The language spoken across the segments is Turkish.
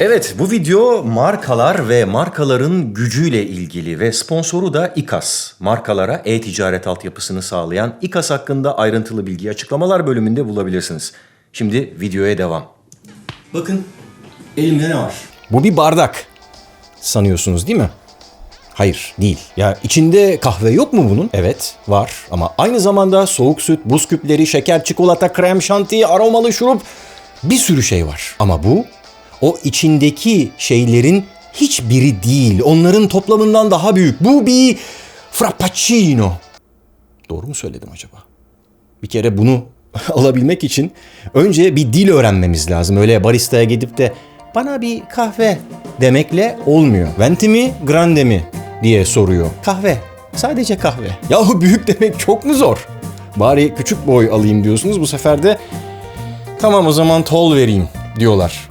Evet, bu video markalar ve markaların gücüyle ilgili ve sponsoru da İKAS. Markalara e-ticaret altyapısını sağlayan İKAS hakkında ayrıntılı bilgi açıklamalar bölümünde bulabilirsiniz. Şimdi videoya devam. Bakın, elimde ne var? Bu bir bardak. Sanıyorsunuz değil mi? Hayır, değil. Ya içinde kahve yok mu bunun? Evet, var. Ama aynı zamanda soğuk süt, buz küpleri, şeker, çikolata, krem şanti, aromalı şurup bir sürü şey var. Ama bu o içindeki şeylerin hiçbiri değil. Onların toplamından daha büyük. Bu bir frappuccino. Doğru mu söyledim acaba? Bir kere bunu alabilmek için önce bir dil öğrenmemiz lazım. Öyle baristaya gidip de bana bir kahve demekle olmuyor. Venti mi, grande mi diye soruyor. Kahve. Sadece kahve. Yahu büyük demek çok mu zor? Bari küçük boy alayım diyorsunuz. Bu sefer de tamam o zaman tol vereyim diyorlar.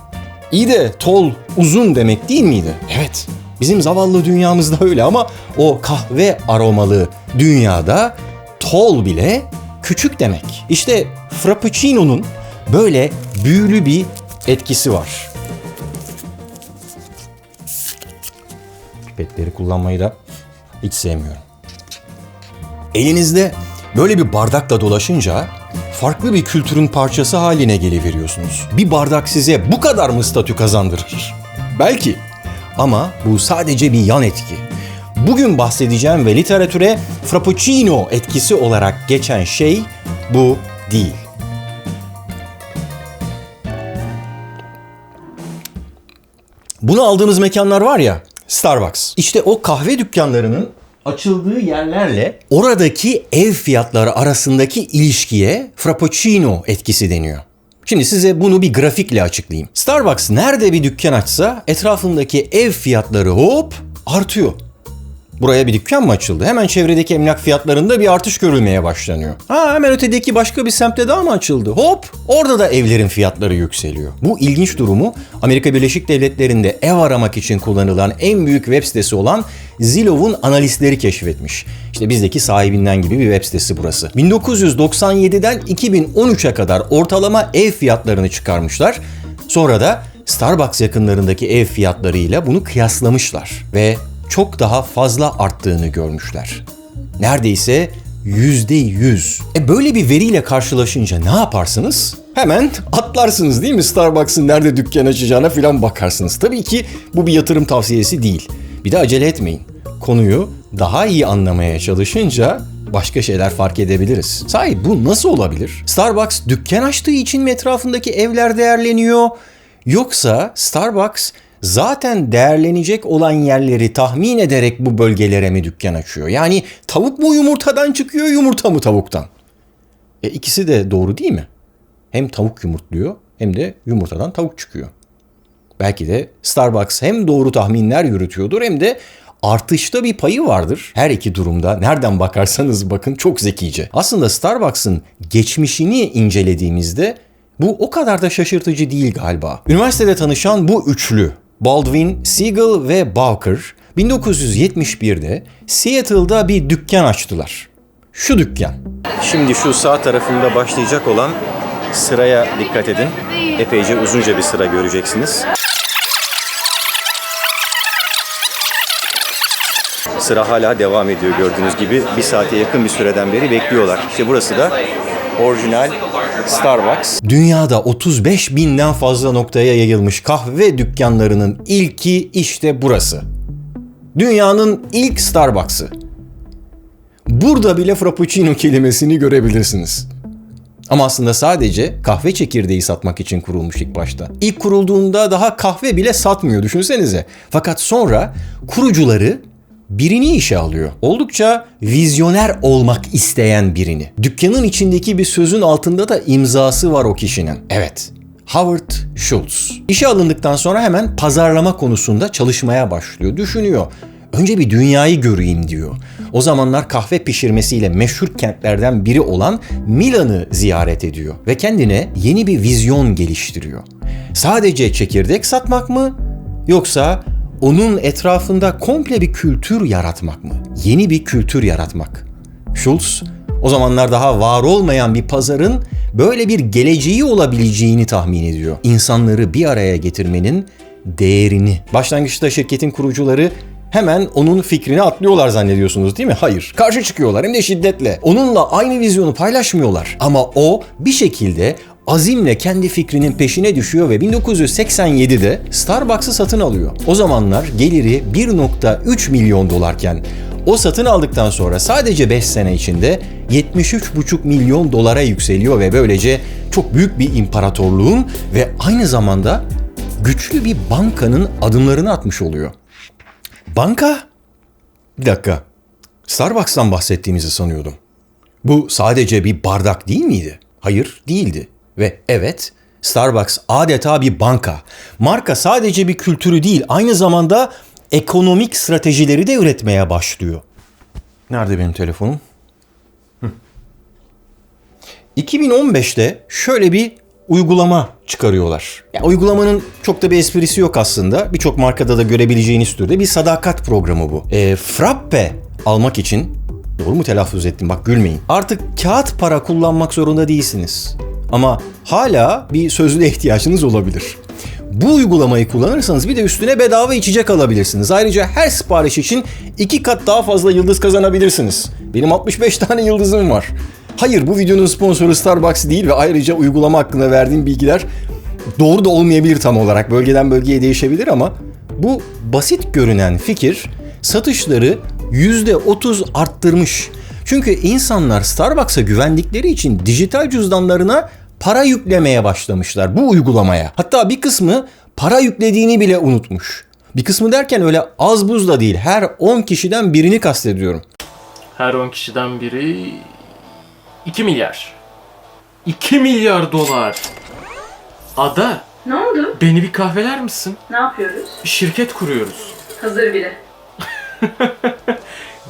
İyi de tol uzun demek değil miydi? Evet. Bizim zavallı dünyamızda öyle ama o kahve aromalı dünyada tol bile küçük demek. İşte Frappuccino'nun böyle büyülü bir etkisi var. Pipetleri kullanmayı da hiç sevmiyorum. Elinizde böyle bir bardakla dolaşınca farklı bir kültürün parçası haline geliveriyorsunuz. Bir bardak size bu kadar mı statü kazandırır? Belki. Ama bu sadece bir yan etki. Bugün bahsedeceğim ve literatüre Frappuccino etkisi olarak geçen şey bu değil. Bunu aldığımız mekanlar var ya, Starbucks. İşte o kahve dükkanlarının açıldığı yerlerle oradaki ev fiyatları arasındaki ilişkiye Frappuccino etkisi deniyor. Şimdi size bunu bir grafikle açıklayayım. Starbucks nerede bir dükkan açsa etrafındaki ev fiyatları hop artıyor. Buraya bir dükkan mı açıldı? Hemen çevredeki emlak fiyatlarında bir artış görülmeye başlanıyor. Ha hemen ötedeki başka bir semtte daha mı açıldı? Hop orada da evlerin fiyatları yükseliyor. Bu ilginç durumu Amerika Birleşik Devletleri'nde ev aramak için kullanılan en büyük web sitesi olan Zillow'un analistleri keşfetmiş. İşte bizdeki sahibinden gibi bir web sitesi burası. 1997'den 2013'e kadar ortalama ev fiyatlarını çıkarmışlar. Sonra da Starbucks yakınlarındaki ev fiyatlarıyla bunu kıyaslamışlar ve çok daha fazla arttığını görmüşler. Neredeyse yüzde yüz. E böyle bir veriyle karşılaşınca ne yaparsınız? Hemen atlarsınız değil mi? Starbucks'ın nerede dükkan açacağına falan bakarsınız. Tabii ki bu bir yatırım tavsiyesi değil. Bir de acele etmeyin. Konuyu daha iyi anlamaya çalışınca başka şeyler fark edebiliriz. Sahi bu nasıl olabilir? Starbucks dükkan açtığı için mi etrafındaki evler değerleniyor? Yoksa Starbucks zaten değerlenecek olan yerleri tahmin ederek bu bölgelere mi dükkan açıyor? Yani tavuk mu yumurtadan çıkıyor, yumurta mı tavuktan? E ikisi de doğru değil mi? Hem tavuk yumurtluyor hem de yumurtadan tavuk çıkıyor. Belki de Starbucks hem doğru tahminler yürütüyordur hem de artışta bir payı vardır. Her iki durumda nereden bakarsanız bakın çok zekice. Aslında Starbucks'ın geçmişini incelediğimizde bu o kadar da şaşırtıcı değil galiba. Üniversitede tanışan bu üçlü Baldwin, Siegel ve Bowker 1971'de Seattle'da bir dükkan açtılar. Şu dükkan. Şimdi şu sağ tarafında başlayacak olan sıraya dikkat edin. Epeyce uzunca bir sıra göreceksiniz. Sıra hala devam ediyor gördüğünüz gibi. Bir saate yakın bir süreden beri bekliyorlar. İşte burası da orijinal Starbucks. Dünyada 35 binden fazla noktaya yayılmış kahve dükkanlarının ilki işte burası. Dünyanın ilk Starbucks'ı. Burada bile Frappuccino kelimesini görebilirsiniz. Ama aslında sadece kahve çekirdeği satmak için kurulmuş ilk başta. İlk kurulduğunda daha kahve bile satmıyor düşünsenize. Fakat sonra kurucuları birini işe alıyor. Oldukça vizyoner olmak isteyen birini. Dükkanın içindeki bir sözün altında da imzası var o kişinin. Evet, Howard Schultz. İşe alındıktan sonra hemen pazarlama konusunda çalışmaya başlıyor. Düşünüyor. Önce bir dünyayı göreyim diyor. O zamanlar kahve pişirmesiyle meşhur kentlerden biri olan Milan'ı ziyaret ediyor ve kendine yeni bir vizyon geliştiriyor. Sadece çekirdek satmak mı yoksa onun etrafında komple bir kültür yaratmak mı? Yeni bir kültür yaratmak. Schultz o zamanlar daha var olmayan bir pazarın böyle bir geleceği olabileceğini tahmin ediyor. İnsanları bir araya getirmenin değerini. Başlangıçta şirketin kurucuları hemen onun fikrini atlıyorlar zannediyorsunuz değil mi? Hayır. Karşı çıkıyorlar hem de şiddetle. Onunla aynı vizyonu paylaşmıyorlar. Ama o bir şekilde azimle kendi fikrinin peşine düşüyor ve 1987'de Starbucks'ı satın alıyor. O zamanlar geliri 1.3 milyon dolarken o satın aldıktan sonra sadece 5 sene içinde 73,5 milyon dolara yükseliyor ve böylece çok büyük bir imparatorluğun ve aynı zamanda güçlü bir bankanın adımlarını atmış oluyor. Banka? Bir dakika. Starbucks'tan bahsettiğimizi sanıyordum. Bu sadece bir bardak değil miydi? Hayır, değildi. Ve evet, Starbucks adeta bir banka. Marka sadece bir kültürü değil, aynı zamanda ekonomik stratejileri de üretmeye başlıyor. Nerede benim telefonum? Hı. 2015'te şöyle bir uygulama çıkarıyorlar. Ya, uygulamanın çok da bir esprisi yok aslında. Birçok markada da görebileceğiniz türde bir sadakat programı bu. E, Frappe almak için Doğru mu telaffuz ettim bak gülmeyin. Artık kağıt para kullanmak zorunda değilsiniz. Ama hala bir sözlüğe ihtiyacınız olabilir. Bu uygulamayı kullanırsanız bir de üstüne bedava içecek alabilirsiniz. Ayrıca her sipariş için iki kat daha fazla yıldız kazanabilirsiniz. Benim 65 tane yıldızım var. Hayır bu videonun sponsoru Starbucks değil ve ayrıca uygulama hakkında verdiğim bilgiler doğru da olmayabilir tam olarak. Bölgeden bölgeye değişebilir ama bu basit görünen fikir satışları %30 arttırmış. Çünkü insanlar Starbucks'a güvendikleri için dijital cüzdanlarına para yüklemeye başlamışlar bu uygulamaya. Hatta bir kısmı para yüklediğini bile unutmuş. Bir kısmı derken öyle az buz da değil. Her 10 kişiden birini kastediyorum. Her 10 kişiden biri 2 milyar. 2 milyar dolar. Ada, Ne oldu? beni bir kahveler misin? Ne yapıyoruz? Şirket kuruyoruz. Hazır bile.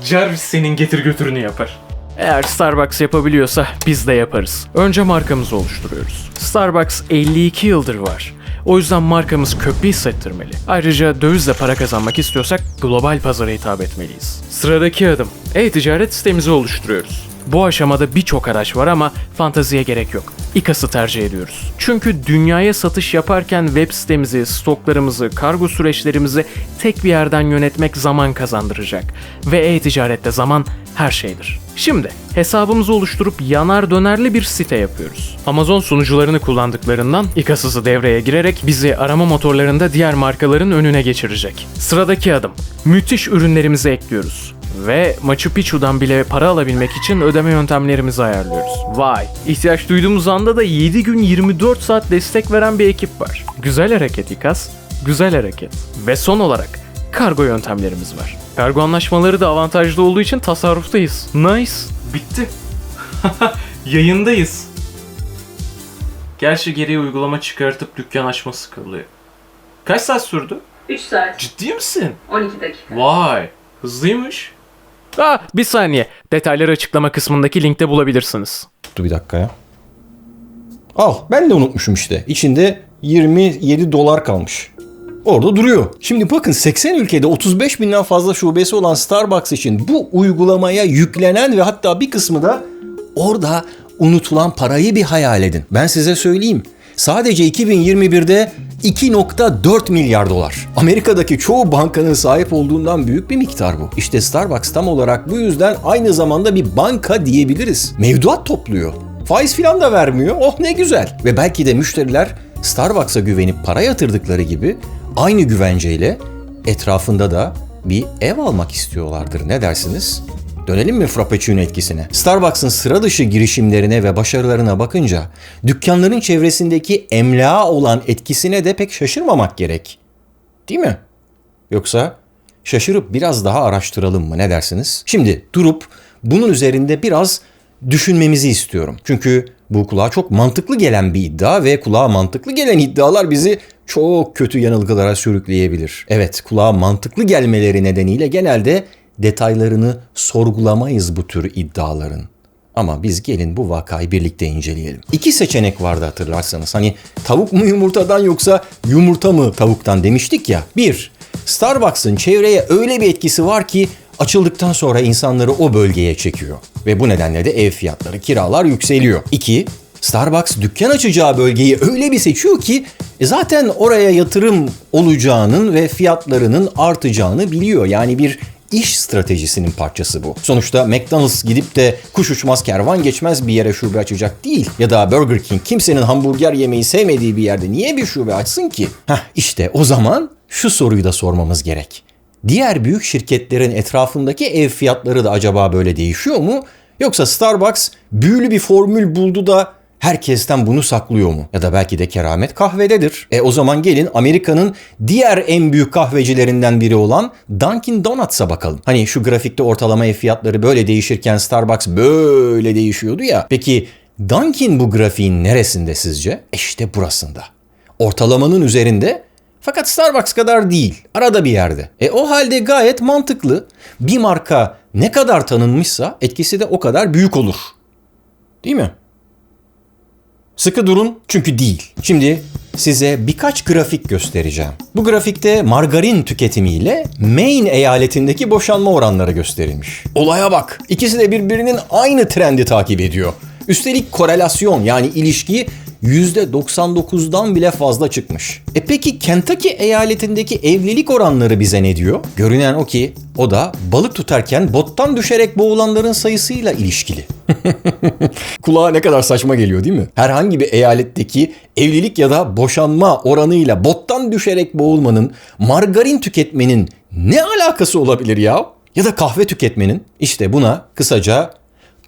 Jarvis senin getir götürünü yapar. Eğer Starbucks yapabiliyorsa biz de yaparız. Önce markamızı oluşturuyoruz. Starbucks 52 yıldır var. O yüzden markamız köklü hissettirmeli. Ayrıca dövizle para kazanmak istiyorsak global pazara hitap etmeliyiz. Sıradaki adım. E-ticaret sitemizi oluşturuyoruz. Bu aşamada birçok araç var ama fanteziye gerek yok. İKAS'ı tercih ediyoruz. Çünkü dünyaya satış yaparken web sitemizi, stoklarımızı, kargo süreçlerimizi tek bir yerden yönetmek zaman kazandıracak. Ve e-ticarette zaman her şeydir. Şimdi hesabımızı oluşturup yanar dönerli bir site yapıyoruz. Amazon sunucularını kullandıklarından İKAS'ı devreye girerek bizi arama motorlarında diğer markaların önüne geçirecek. Sıradaki adım. Müthiş ürünlerimizi ekliyoruz ve Machu Picchu'dan bile para alabilmek için ödeme yöntemlerimizi ayarlıyoruz. Vay! İhtiyaç duyduğumuz anda da 7 gün 24 saat destek veren bir ekip var. Güzel hareket İKAS, güzel hareket. Ve son olarak kargo yöntemlerimiz var. Kargo anlaşmaları da avantajlı olduğu için tasarruftayız. Nice! Bitti. Yayındayız. Gerçi geriye uygulama çıkartıp dükkan açması kalıyor. Kaç saat sürdü? 3 saat, Ciddi misin? 12 dakika. Vay, hızlıymış. Aa, bir saniye. Detayları açıklama kısmındaki linkte bulabilirsiniz. Dur bir dakika ya. Al ben de unutmuşum işte. İçinde 27 dolar kalmış. Orada duruyor. Şimdi bakın 80 ülkede 35 binden fazla şubesi olan Starbucks için bu uygulamaya yüklenen ve hatta bir kısmı da orada unutulan parayı bir hayal edin. Ben size söyleyeyim. Sadece 2021'de 2.4 milyar dolar. Amerika'daki çoğu bankanın sahip olduğundan büyük bir miktar bu. İşte Starbucks tam olarak bu yüzden aynı zamanda bir banka diyebiliriz. Mevduat topluyor. Faiz filan da vermiyor. Oh ne güzel. Ve belki de müşteriler Starbucks'a güvenip para yatırdıkları gibi aynı güvenceyle etrafında da bir ev almak istiyorlardır. Ne dersiniz? Dönelim mi Frappuccino etkisine? Starbucks'ın sıra dışı girişimlerine ve başarılarına bakınca dükkanların çevresindeki emlağa olan etkisine de pek şaşırmamak gerek. Değil mi? Yoksa şaşırıp biraz daha araştıralım mı ne dersiniz? Şimdi durup bunun üzerinde biraz düşünmemizi istiyorum. Çünkü bu kulağa çok mantıklı gelen bir iddia ve kulağa mantıklı gelen iddialar bizi çok kötü yanılgılara sürükleyebilir. Evet, kulağa mantıklı gelmeleri nedeniyle genelde detaylarını sorgulamayız bu tür iddiaların. Ama biz gelin bu vakayı birlikte inceleyelim. İki seçenek vardı hatırlarsanız. Hani tavuk mu yumurtadan yoksa yumurta mı tavuktan demiştik ya. Bir, Starbucks'ın çevreye öyle bir etkisi var ki açıldıktan sonra insanları o bölgeye çekiyor. Ve bu nedenle de ev fiyatları, kiralar yükseliyor. İki, Starbucks dükkan açacağı bölgeyi öyle bir seçiyor ki e zaten oraya yatırım olacağının ve fiyatlarının artacağını biliyor. Yani bir iş stratejisinin parçası bu. Sonuçta McDonald's gidip de kuş uçmaz kervan geçmez bir yere şube açacak değil. Ya da Burger King kimsenin hamburger yemeyi sevmediği bir yerde niye bir şube açsın ki? Heh işte o zaman şu soruyu da sormamız gerek. Diğer büyük şirketlerin etrafındaki ev fiyatları da acaba böyle değişiyor mu? Yoksa Starbucks büyülü bir formül buldu da herkesten bunu saklıyor mu? Ya da belki de keramet kahvededir. E o zaman gelin Amerika'nın diğer en büyük kahvecilerinden biri olan Dunkin Donuts'a bakalım. Hani şu grafikte ortalama fiyatları böyle değişirken Starbucks böyle değişiyordu ya. Peki Dunkin bu grafiğin neresinde sizce? İşte burasında. Ortalamanın üzerinde fakat Starbucks kadar değil. Arada bir yerde. E o halde gayet mantıklı. Bir marka ne kadar tanınmışsa etkisi de o kadar büyük olur. Değil mi? Sıkı durun çünkü değil. Şimdi size birkaç grafik göstereceğim. Bu grafikte margarin tüketimiyle Maine eyaletindeki boşanma oranları gösterilmiş. Olaya bak. İkisi de birbirinin aynı trendi takip ediyor. Üstelik korelasyon yani ilişki %99'dan bile fazla çıkmış. E peki Kentucky eyaletindeki evlilik oranları bize ne diyor? Görünen o ki o da balık tutarken bottan düşerek boğulanların sayısıyla ilişkili. Kulağa ne kadar saçma geliyor değil mi? Herhangi bir eyaletteki evlilik ya da boşanma oranıyla bottan düşerek boğulmanın margarin tüketmenin ne alakası olabilir ya? Ya da kahve tüketmenin? İşte buna kısaca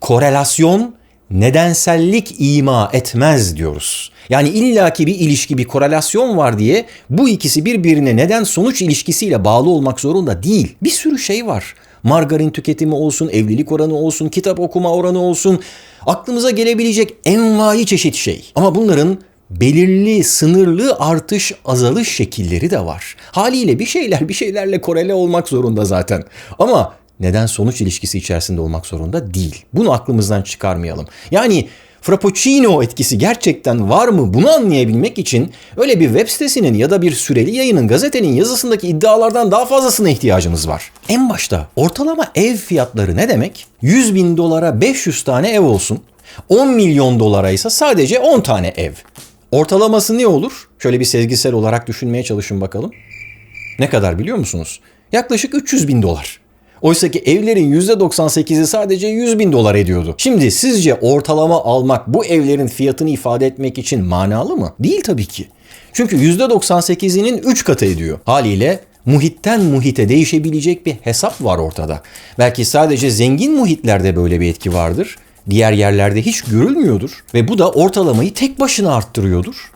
korelasyon nedensellik ima etmez diyoruz. Yani illaki bir ilişki, bir korelasyon var diye bu ikisi birbirine neden sonuç ilişkisiyle bağlı olmak zorunda değil. Bir sürü şey var. Margarin tüketimi olsun, evlilik oranı olsun, kitap okuma oranı olsun. Aklımıza gelebilecek envai çeşit şey. Ama bunların belirli, sınırlı artış, azalış şekilleri de var. Haliyle bir şeyler bir şeylerle korele olmak zorunda zaten. Ama neden sonuç ilişkisi içerisinde olmak zorunda değil. Bunu aklımızdan çıkarmayalım. Yani Frappuccino etkisi gerçekten var mı bunu anlayabilmek için öyle bir web sitesinin ya da bir süreli yayının gazetenin yazısındaki iddialardan daha fazlasına ihtiyacımız var. En başta ortalama ev fiyatları ne demek? 100 bin dolara 500 tane ev olsun. 10 milyon dolara ise sadece 10 tane ev. Ortalaması ne olur? Şöyle bir sezgisel olarak düşünmeye çalışın bakalım. Ne kadar biliyor musunuz? Yaklaşık 300 bin dolar. Oysa ki evlerin %98'i sadece 100 bin dolar ediyordu. Şimdi sizce ortalama almak bu evlerin fiyatını ifade etmek için manalı mı? Değil tabii ki. Çünkü %98'inin 3 katı ediyor. Haliyle muhitten muhite değişebilecek bir hesap var ortada. Belki sadece zengin muhitlerde böyle bir etki vardır. Diğer yerlerde hiç görülmüyordur ve bu da ortalamayı tek başına arttırıyordur.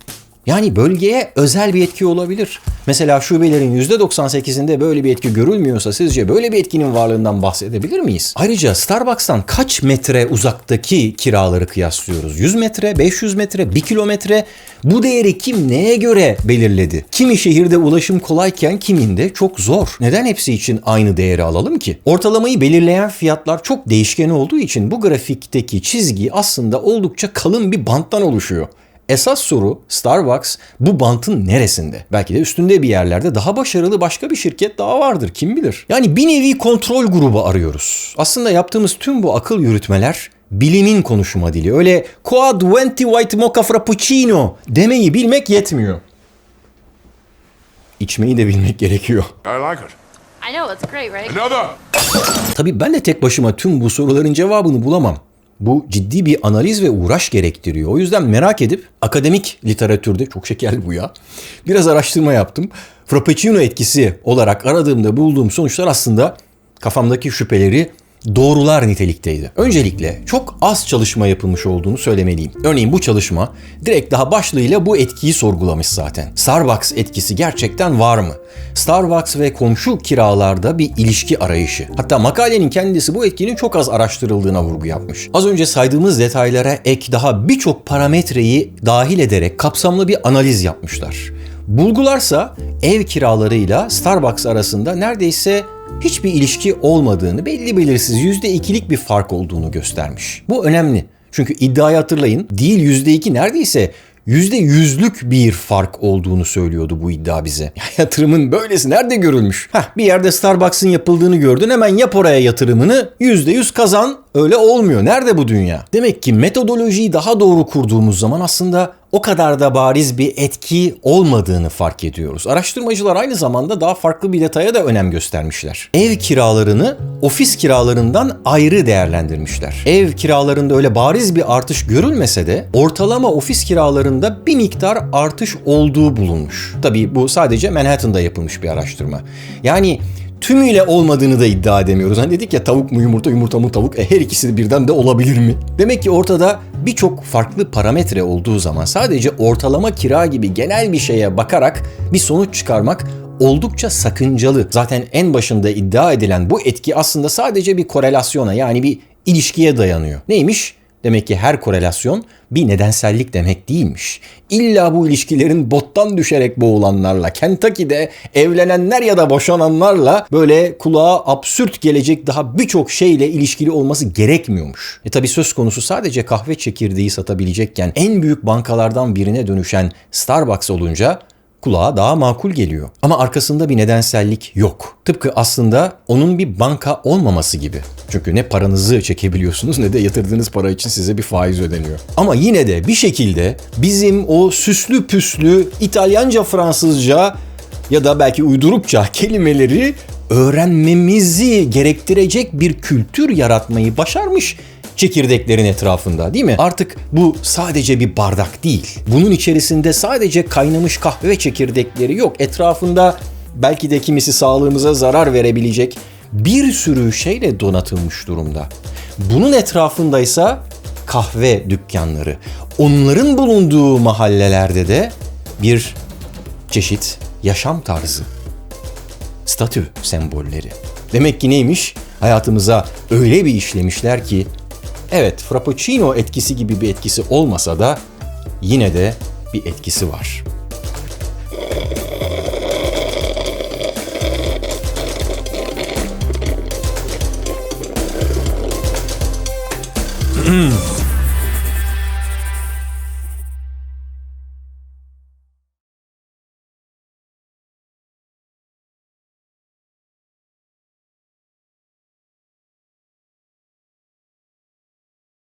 Yani bölgeye özel bir etki olabilir. Mesela şubelerin %98'inde böyle bir etki görülmüyorsa sizce böyle bir etkinin varlığından bahsedebilir miyiz? Ayrıca Starbucks'tan kaç metre uzaktaki kiraları kıyaslıyoruz? 100 metre, 500 metre, 1 kilometre? Bu değeri kim neye göre belirledi? Kimi şehirde ulaşım kolayken kiminde çok zor. Neden hepsi için aynı değeri alalım ki? Ortalamayı belirleyen fiyatlar çok değişken olduğu için bu grafikteki çizgi aslında oldukça kalın bir banttan oluşuyor. Esas soru Starbucks bu bantın neresinde? Belki de üstünde bir yerlerde daha başarılı başka bir şirket daha vardır kim bilir. Yani bir nevi kontrol grubu arıyoruz. Aslında yaptığımız tüm bu akıl yürütmeler bilimin konuşma dili. Öyle Quad 20 White Mocha Frappuccino demeyi bilmek yetmiyor. İçmeyi de bilmek gerekiyor. I like it. I know, it's great, right? Another. Tabii ben de tek başıma tüm bu soruların cevabını bulamam. Bu ciddi bir analiz ve uğraş gerektiriyor. O yüzden merak edip akademik literatürde çok şekerli bu ya. Biraz araştırma yaptım. Frappuccino etkisi olarak aradığımda bulduğum sonuçlar aslında kafamdaki şüpheleri doğrular nitelikteydi. Öncelikle çok az çalışma yapılmış olduğunu söylemeliyim. Örneğin bu çalışma direkt daha başlığıyla bu etkiyi sorgulamış zaten. Starbucks etkisi gerçekten var mı? Starbucks ve komşu kiralarda bir ilişki arayışı. Hatta makalenin kendisi bu etkinin çok az araştırıldığına vurgu yapmış. Az önce saydığımız detaylara ek daha birçok parametreyi dahil ederek kapsamlı bir analiz yapmışlar. Bulgularsa ev kiralarıyla Starbucks arasında neredeyse hiçbir ilişki olmadığını, belli belirsiz %2'lik bir fark olduğunu göstermiş. Bu önemli. Çünkü iddiayı hatırlayın. Değil %2 neredeyse %100'lük bir fark olduğunu söylüyordu bu iddia bize. Ya yatırımın böylesi nerede görülmüş? Heh, bir yerde Starbucks'ın yapıldığını gördün hemen yap oraya yatırımını %100 kazan öyle olmuyor. Nerede bu dünya? Demek ki metodolojiyi daha doğru kurduğumuz zaman aslında o kadar da bariz bir etki olmadığını fark ediyoruz. Araştırmacılar aynı zamanda daha farklı bir detaya da önem göstermişler. Ev kiralarını ofis kiralarından ayrı değerlendirmişler. Ev kiralarında öyle bariz bir artış görülmese de ortalama ofis kiralarında bir miktar artış olduğu bulunmuş. Tabii bu sadece Manhattan'da yapılmış bir araştırma. Yani tümüyle olmadığını da iddia edemiyoruz. Hani dedik ya tavuk mu yumurta, yumurta mı tavuk? E her ikisi birden de olabilir mi? Demek ki ortada birçok farklı parametre olduğu zaman sadece ortalama kira gibi genel bir şeye bakarak bir sonuç çıkarmak oldukça sakıncalı. Zaten en başında iddia edilen bu etki aslında sadece bir korelasyona yani bir ilişkiye dayanıyor. Neymiş? Demek ki her korelasyon bir nedensellik demek değilmiş. İlla bu ilişkilerin bottan düşerek boğulanlarla, Kentucky'de evlenenler ya da boşananlarla böyle kulağa absürt gelecek daha birçok şeyle ilişkili olması gerekmiyormuş. E tabi söz konusu sadece kahve çekirdeği satabilecekken en büyük bankalardan birine dönüşen Starbucks olunca kulağa daha makul geliyor. Ama arkasında bir nedensellik yok. Tıpkı aslında onun bir banka olmaması gibi. Çünkü ne paranızı çekebiliyorsunuz ne de yatırdığınız para için size bir faiz ödeniyor. Ama yine de bir şekilde bizim o süslü püslü İtalyanca, Fransızca ya da belki uydurupça kelimeleri öğrenmemizi gerektirecek bir kültür yaratmayı başarmış çekirdeklerin etrafında değil mi? Artık bu sadece bir bardak değil. Bunun içerisinde sadece kaynamış kahve çekirdekleri yok. Etrafında belki de kimisi sağlığımıza zarar verebilecek bir sürü şeyle donatılmış durumda. Bunun etrafındaysa kahve dükkanları. Onların bulunduğu mahallelerde de bir çeşit yaşam tarzı statü sembolleri. Demek ki neymiş? Hayatımıza öyle bir işlemişler ki evet Frappuccino etkisi gibi bir etkisi olmasa da yine de bir etkisi var.